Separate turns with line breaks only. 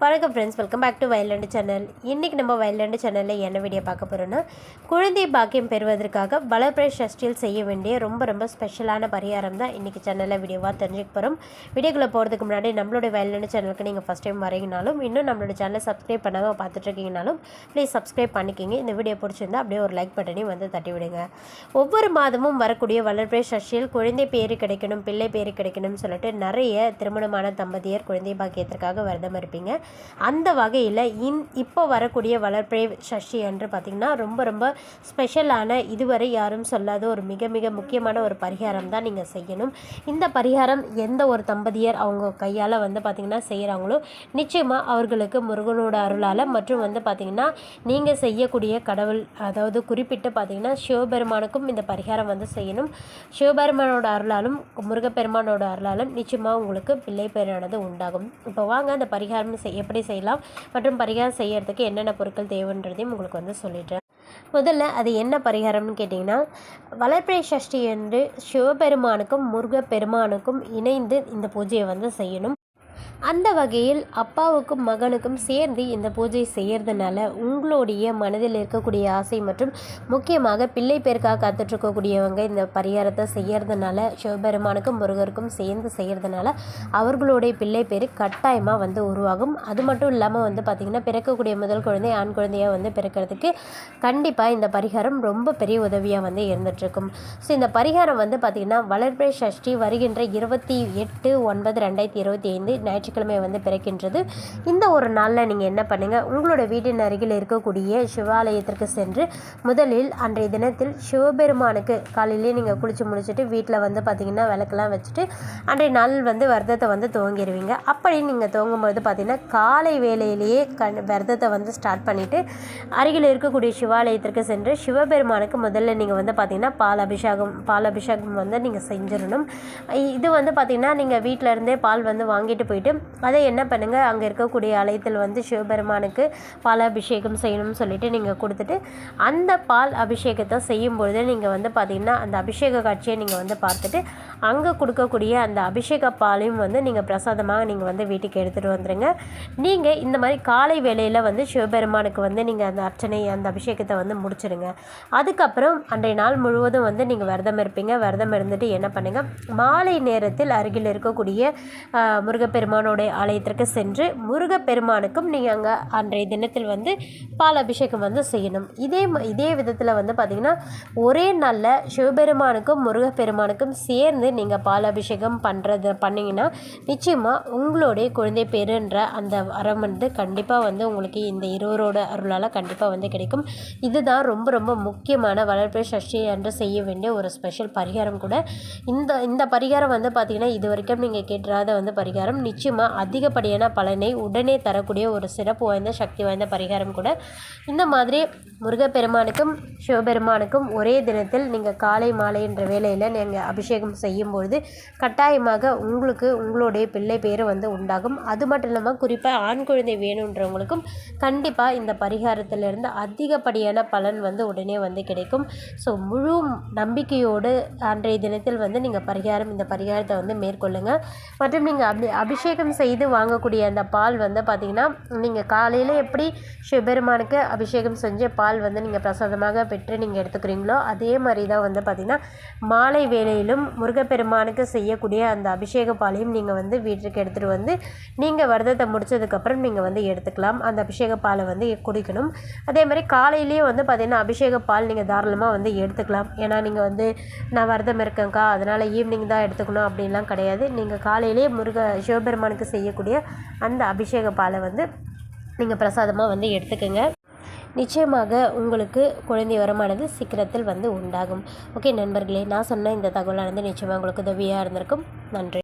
வணக்கம் friends welcome back to Vayalandu channel இன்றைக்கி நம்ம வயலாண்டு சேனலில் என்ன வீடியோ பார்க்க போகிறோன்னா குழந்தை பாக்கியம் பெறுவதற்காக வளர்பிறை சஷ்டியில் செய்ய வேண்டிய ரொம்ப ரொம்ப ஸ்பெஷலான பரிகாரம் தான் இன்றைக்கி சேனலில் வீடியோவாக தெரிஞ்சுக்க போகிறோம் வீடியோக்குள்ளே போகிறதுக்கு முன்னாடி நம்மளுடைய வயலாண்டு சேனலுக்கு நீங்கள் ஃபஸ்ட் டைம் வரீங்கனாலும் இன்னும் நம்மளோட சேனலை சப்ஸ்கிரைப் பண்ணாமல் பார்த்துட்ருக்கீங்கனாலும் ப்ளீஸ் சப்ஸ்கிரைப் பண்ணிக்கிங்க. இந்த வீடியோ பிடிச்சிருந்தா அப்படியே ஒரு லைக் பட்டனையும் வந்து தட்டி விடுங்க. ஒவ்வொரு மாதமும் வரக்கூடிய வளர்பிறை சஷ்டியில் குழந்தை பேர் கிடைக்கணும் பிள்ளை பேர் கிடைக்கணும்னு சொல்லிட்டு நிறைய திருமணமான தம்பதியர் குழந்தை பாக்கியத்திற்காக விரதம் இருப்பீங்க. அந்த வகையில் இன் இப்போ வரக்கூடிய வளர்ப்பிறை சஷ்டி என்று பார்த்திங்கன்னா ரொம்ப ரொம்ப ஸ்பெஷலான இதுவரை யாரும் சொல்லாத ஒரு மிக மிக முக்கியமான ஒரு பரிகாரம் தான் நீங்கள் செய்யணும். இந்த பரிகாரம் எந்த ஒரு தம்பதியர் அவங்க கையால் வந்து பார்த்திங்கன்னா செய்கிறாங்களோ நிச்சயமாக அவர்களுக்கு முருகனோட அருளால் மற்றும் வந்து பார்த்திங்கன்னா நீங்கள் செய்யக்கூடிய கடவுள் அதாவது குறிப்பிட்டு பார்த்திங்கன்னா சிவபெருமானுக்கும் இந்த பரிகாரம் வந்து செய்யணும். சிவபெருமானோட அருளாலும் முருகப்பெருமானோட அருளாலும் நிச்சயமாக உங்களுக்கு பிள்ளை பேரானது உண்டாகும். இப்போ வாங்க அந்த பரிகாரம் செய்ய எப்படி செய்யலாம் மற்றும் பரிகாரம் செய்யறதுக்கு என்னென்ன பொருட்கள் தேவைன்றதையும் உங்களுக்கு வந்து சொல்லிடுறேன். முதல்ல அது என்ன பரிகாரம்னு கேட்டிங்கன்னா வளர்ப்பிறை சஷ்டி என்று சிவபெருமானுக்கும் முருகப்பெருமானுக்கும் இணைந்து இந்த பூஜையை வந்து செய்யணும். அந்த வகையில் அப்பாவுக்கும் மகனுக்கும் சேர்ந்து இந்த பூஜை செய்கிறதுனால உங்களுடைய மனதில் இருக்கக்கூடிய ஆசை மற்றும் முக்கியமாக பிள்ளை பேருக்காக காத்துட்ருக்கக்கூடியவங்க இந்த பரிகாரத்தை செய்கிறதுனால சிவபெருமானுக்கும் முருகருக்கும் சேர்ந்து செய்கிறதுனால அவர்களுடைய பிள்ளை பேர் கட்டாயமாக வந்து உருவாகும். அது மட்டும் இல்லாமல் வந்து பார்த்திங்கன்னா பிறக்கக்கூடிய முதல் குழந்தை ஆண் குழந்தையாக வந்து பிறக்கிறதுக்கு கண்டிப்பாக இந்த பரிகாரம் ரொம்ப பெரிய உதவியாக வந்து இருந்துகிட்ருக்கும் ஸோ இந்த பரிகாரம் வந்து பார்த்திங்கன்னா வளர்பிறை சஷ்டி வருகின்ற இருபத்தி எட்டு ஒன்பது ரெண்டாயிரத்தி இருபத்தி ஐந்து ஞாயிற்றுக்கிழமை வந்து பிறக்கின்றது. இந்த ஒரு நாளில் நீங்கள் என்ன பண்ணுங்கள் உங்களோட வீட்டின் அருகில் இருக்கக்கூடிய சிவாலயத்திற்கு சென்று முதலில் அன்றைய தினத்தில் சிவபெருமானுக்கு காலையிலேயே நீங்கள் குளித்து முடிச்சுட்டு வீட்டில் வந்து பார்த்திங்கன்னா விளக்கெல்லாம் வச்சுட்டு அன்றைய நாள் வந்து விரதத்தை வந்து துவங்கிடுவீங்க அப்படி நீங்கள் துவங்கும்போது பார்த்திங்கன்னா காலை வேலையிலேயே கண் விரதத்தை வந்து ஸ்டார்ட் பண்ணிவிட்டு அருகில் இருக்கக்கூடிய சிவாலயத்திற்கு சென்று சிவபெருமானுக்கு முதல்ல நீங்கள் வந்து பார்த்திங்கன்னா பால் அபிஷேகம் பால் அபிஷேகம் வந்து நீங்கள் செஞ்சிடணும். இது வந்து பார்த்திங்கன்னா நீங்கள் வீட்டில் இருந்தே பால் வந்து வாங்கிட்டு போயிட்டு அதை என்ன பண்ணுங்கள் அங்கே இருக்கக்கூடிய ஆலயத்தில் வந்து சிவபெருமானுக்கு பால் அபிஷேகம் செய்யணும்னு சொல்லிட்டு நீங்கள் கொடுத்துட்டு அந்த பால் அபிஷேகத்தை செய்யும்பொழுது நீங்கள் வந்து பார்த்திங்கன்னா அந்த அபிஷேக காட்சியை நீங்கள் வந்து பார்த்துட்டு அங்கே கொடுக்கக்கூடிய அந்த அபிஷேக பாலையும் வந்து நீங்கள் பிரசாதமாக நீங்கள் வந்து வீட்டுக்கு எடுத்துகிட்டு வந்துடுங்க நீங்கள் இந்த மாதிரி காலை வேளையில் வந்து சிவபெருமானுக்கு வந்து நீங்கள் அந்த அர்ச்சனை அந்த அபிஷேகத்தை வந்து முடிச்சிடுங்க அதுக்கப்புறம் அன்றைய நாள் முழுவதும் வந்து நீங்கள் விரதம் இருப்பீங்க. விரதம் இருந்துட்டு என்ன பண்ணுங்கள் மாலை நேரத்தில் அருகில் இருக்கக்கூடிய முருகப்பெருமானோடைய ஆலயத்திற்கு சென்று முருகப்பெருமானுக்கும் நீங்கள் அங்கே அன்றைய தினத்தில் வந்து பால் அபிஷேகம் வந்து செய்யணும். இதே இதே விதத்தில் வந்து பார்த்திங்கன்னா ஒரே நாளில் சிவபெருமானுக்கும் முருகப்பெருமானுக்கும் சேர்ந்து நீங்கள் பால் அபிஷேகம் பண்ணுறது பண்ணிங்கன்னா நிச்சயமாக உங்களுடைய குழந்தை பேருன்ற அந்த வரம் வந்து கண்டிப்பாக வந்து உங்களுக்கு இந்த இருவரோட அருளால் கண்டிப்பாக வந்து கிடைக்கும். இதுதான் ரொம்ப ரொம்ப முக்கியமான வளர்ப்பு சஷ்டி என்று செய்ய வேண்டிய ஒரு ஸ்பெஷல் பரிகாரம் கூட. இந்த இந்த பரிகாரம் வந்து பார்த்திங்கன்னா இது வரைக்கும் நீங்கள் கேட்டுறாத வந்து பரிகாரம். நிச்சயமாக அதிகப்படியான பலனை உடனே தரக்கூடிய ஒரு சிறப்பு வாய்ந்த சக்தி வாய்ந்த பரிகாரம் கூட. இந்த மாதிரி முருகப்பெருமானுக்கும் சிவபெருமானுக்கும் ஒரே தினத்தில் நீங்கள் காலை மாலை என்ற வேலையில் நீங்கள் அபிஷேகம் செய்யும்பொழுது கட்டாயமாக உங்களுக்கு உங்களுடைய பிள்ளை பேர் வந்து உண்டாகும். அது மட்டும் இல்லாமல் குறிப்பாக ஆண் குழந்தை வேணுன்றவங்களுக்கும் கண்டிப்பாக இந்த பரிகாரத்திலிருந்து அதிகப்படியான பலன் வந்து உடனே வந்து கிடைக்கும். ஸோ முழு நம்பிக்கையோடு அன்றைய தினத்தில் வந்து நீங்கள் பரிகாரம் இந்த பரிகாரத்தை வந்து மேற்கொள்ளுங்கள் மற்றும் நீங்கள் அபி அபிஷேகம் செய்து வாங்கக்கூடிய அந்த பால் வந்து பார்த்திங்கன்னா நீங்கள் காலையில் எப்படி சிவபெருமானுக்கு அபிஷேகம் செஞ்சு பால் வந்து நீங்கள் பிரசாதமாக பெற்று நீங்கள் எடுத்துக்கிறீங்களோ அதே மாதிரி தான் வந்து பார்த்திங்கன்னா மாலை வேளையிலும் முருகப்பெருமானுக்கு செய்யக்கூடிய அந்த அபிஷேக பாலையும் நீங்கள் வந்து வீட்டுக்கு எடுத்துகிட்டு வந்து நீங்கள் விரதத்தை முடித்ததுக்கப்புறம் நீங்கள் வந்து எடுத்துக்கலாம். அந்த அபிஷேக பாலை வந்து குடிக்கணும். அதே மாதிரி காலையிலேயே வந்து பார்த்திங்கன்னா அபிஷேக பால் நீங்கள் தாராளமாக வந்து எடுத்துக்கலாம். ஏன்னா நீங்கள் வந்து நான் விரதம் இருக்கேங்க்கா அதனால் ஈவினிங் தான் எடுத்துக்கணும் அப்படின்லாம் கிடையாது. நீங்கள் காலையிலேயே முருக சிவபெருமானுக்கு செய்யக்கூடிய அந்த அபிஷேக பாலை வந்து நீங்கள் பிரசாதமாக வந்து எடுத்துக்கோங்க. நிச்சயமாக உங்களுக்கு குழந்தை வரமானது சீக்கிரத்தில் வந்து உண்டாகும். ஓகே நண்பர்களே நான் சொன்ன இந்த தகவலானது நிச்சயமாக உங்களுக்கு உதவியாக இருந்திருக்கும். நன்றி.